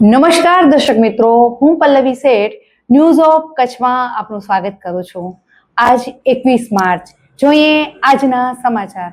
નમસ્કાર દર્શક મિત્રો, હું પલ્લવી શેઠ ન્યૂઝ ઓફ કચ્છમાં આપનું સ્વાગત કરું છું. આજ એકવીસ માર્ચ, જોઈએ આજના સમાચાર.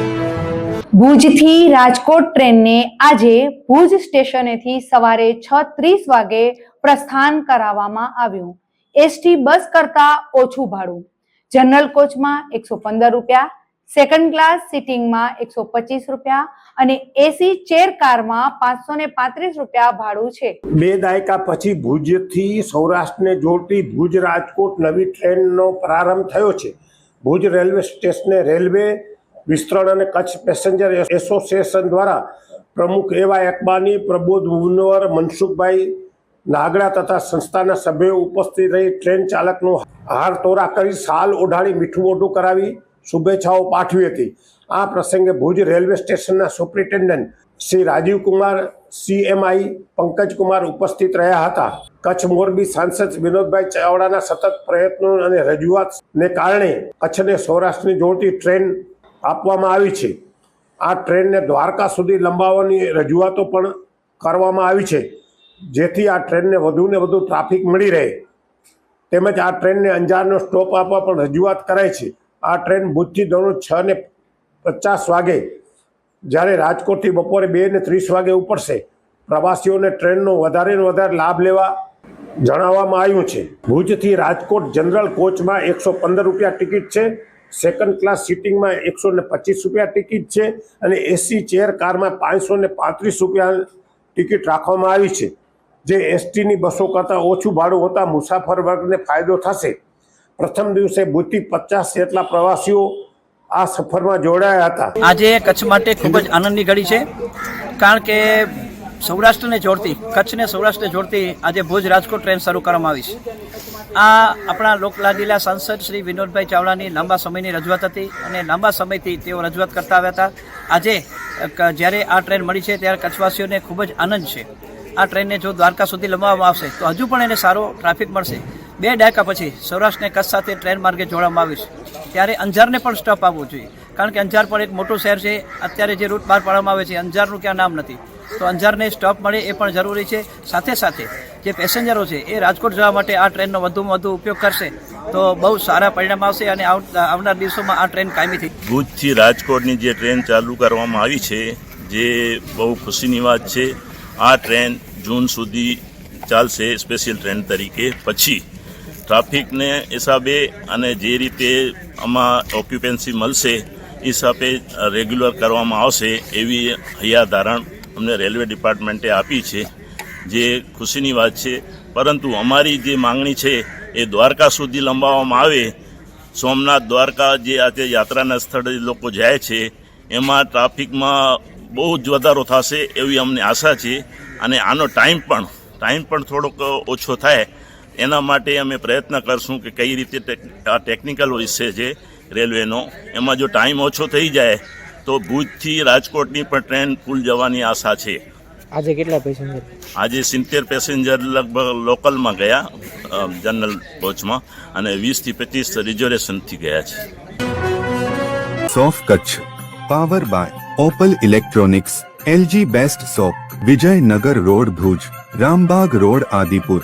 ભુજથી રાજકોટ ટ્રેનને આજે ભુજ સ્ટેશનેથી સવારે છ ત્રીસ વાગે પ્રસ્થાન કરાવવામાં આવ્યું. એસટી બસ કરતા ઓછું ભાડું. જનરલ કોચમાં એકસો પંદર રૂપિયા સેકન્ડ ક્લાસ સિટિંગમાં એકસો પચીસ રૂપિયા અને એસી ચેર કારમાં પાંચસો ને પાંત્રીસ રૂપિયા ભાડું છે. બે દાયકા પછી ભુજથી સૌરાષ્ટ્રને જોડતી ભુજ રાજકોટ નવી ટ્રેનનો પ્રારંભ થયો છે. ભુજ રેલવે સ્ટેશને રેલવે વિસ્તરણ અને કચ્છ પેસેન્જર એસોસિએશન દ્વારા પ્રમુખ એવા એકબાની, પ્રબોધ મુનવર મનસુખભાઈ નાગડા તથા સંસ્થાના સભ્યો ઉપસ્થિત રહી ટ્રેન ચાલકનો હાર તોરા કરી સાલ ઓઢાડી મીઠું મોઢું કરાવી શુભેચ્છાઓ પાઠવી હતી. આ પ્રસંગે ભુજ રેલવે સ્ટેશનના સુપ્રિન્ટેન્ડન્ટ શ્રી રાજીવ કુમાર સીએમઆઈ પંકજ કુમાર ઉપસ્થિત રહ્યા હતા. કચ્છ મોરબી સાંસદ વિનોદભાઈ ચાવડાના સતત પ્રયત્નો અને રજૂઆતને કારણે કચ્છને સૌરાષ્ટ્રની જોડતી ટ્રેન આપવામાં આવી છે. આ ટ્રેનને દ્વારકા સુધી લંબાવવાની રજૂઆતો પણ કરવામાં આવી છે. જેથી આ ટ્રેનને વધુને વધુ ટ્રાફિક મળી રહે. તેમજ આ ટ્રેનને અંજારનો સ્ટોપ આપવા પણ રજૂઆત કરાઈ છે. આ ટ્રેન ભુજથી દરરોજ છ ને પચાસ વાગે, જ્યારે રાજકોટથી બપોરે બે ને ત્રીસ વાગે ઉપડશે. પ્રવાસીઓને ટ્રેનનો વધારે ને વધારે લાભ લેવા જણાવવામાં આવ્યું છે. ભુજથી રાજકોટ જનરલ કોચમાં એકસો પંદર રૂપિયા ટિકિટ છે સેકન્ડ ક્લાસ સિટિંગમાં એકસો ને પચીસ રૂપિયા ટિકિટ છે અને એસી ચેર કારમાં પાંચસો ને પાંત્રીસ રૂપિયા ટિકિટ રાખવામાં આવી છે. જે એસટીની બસો કરતાં ઓછું ભાડું હોતા મુસાફર વર્ગને ફાયદો થશે. પ્રથમ દિવસે ભૂતથી પચાસ જેટલા પ્રવાસીઓ આ સફરમાં જોડાયા હતા. આજે કચ્છ માટે ખૂબ જ આનંદની ઘડી છે, કારણ કે સૌરાષ્ટ્રને જોડતી, કચ્છને સૌરાષ્ટ્રને જોડતી આજે ભુજ રાજકોટ ટ્રેન શરૂ કરવામાં આવી છે. આ આપણા લોકલાડીલા સાંસદ શ્રી વિનોદભાઈ ચાવડાની લાંબા સમયની રજૂઆત હતી અને લાંબા સમયથી તેઓ રજૂઆત કરતા આવ્યા હતા. આજે જ્યારે આ ટ્રેન મળી છે, ત્યારે કચ્છવાસીઓને ખૂબ જ આનંદ છે. આ ટ્રેનને જો દ્વારકા સુધી લંબાવવામાં આવશે, તો હજુ પણ એને સારો ટ્રાફિક મળશે. બે દાયકા પછી સૌરાષ્ટ્રને કચ્છ સાથે ટ્રેન માર્ગે જોડવામાં આવ્યું છે. ત્યારે અંજારને પણ સ્ટોપ આપવું જોઈએ. કારણ કે અંજાર પણ એક મોટું શહેર છે. અત્યારે જે રૂટ બહાર પાડવામાં આવે છે, અંજારનું ક્યાં નામ નથી. તો અંજારને સ્ટોપ મળે એ પણ જરૂરી છે. સાથે સાથે જે પેસેન્જરો છે, એ રાજકોટ જવા માટે આ ટ્રેનનો વધુમાં વધુ ઉપયોગ કરશે. તો બહુ સારા પરિણામ આવશે અને આવનાર દિવસોમાં આ ટ્રેન કાયમી થઈ. ભુજથી રાજકોટની જે ટ્રેન ચાલુ કરવામાં આવી છે, જે બહુ ખુશીની વાત છે, આ ટ્રેન જૂન સુધી ચાલશે સ્પેશિયલ ટ્રેન તરીકે. પછી ટ્રાફિકને હિસાબે અને જે રીતે આમાં ઓક્યુપેન્સી મળશે હિસાબે રેગ્યુલર કરવામાં આવશે એવી હૈયાધારણ અમને રેલવે ડિપાર્ટમેન્ટે આપી છે, જે ખુશીની વાત છે. પરંતુ અમારી જે માંગણી છે, એ દ્વારકા સુધી લંબાવવામાં આવે. સોમનાથ દ્વારકા જે આજે યાત્રાના સ્થળે લોકો જાય છે, એમાં ટ્રાફિકમાં બહુ જ વધારો થશે એવી અમને આશા છે. અને આનો ટાઈમ પણ ટાઈમ પણ થોડોક ઓછો થાય. એના માટે અમે પ્રયત્ન કરશું કે કઈ રીતે આ ટેકનિકલ વિષય છે રેલવેનો એમાં જો ટાઈમ ઓછો થઈ જાય તો ભુજથી રાજકોટની પણ ટ્રેન ફૂલ જવાની આશા છે. આજે કેટલા પેસેન્જર? આજે સિત્તેર પેસેન્જર લગભગ લોકલમાં ગયા જનરલ કોચમાં અને વીસથી પચીસ રિઝર્વેશનથી ગયા છે. સોફ Kutch power by Opal electronics LG best shop Vijayanagar road Bhuj Rambag road Adipur.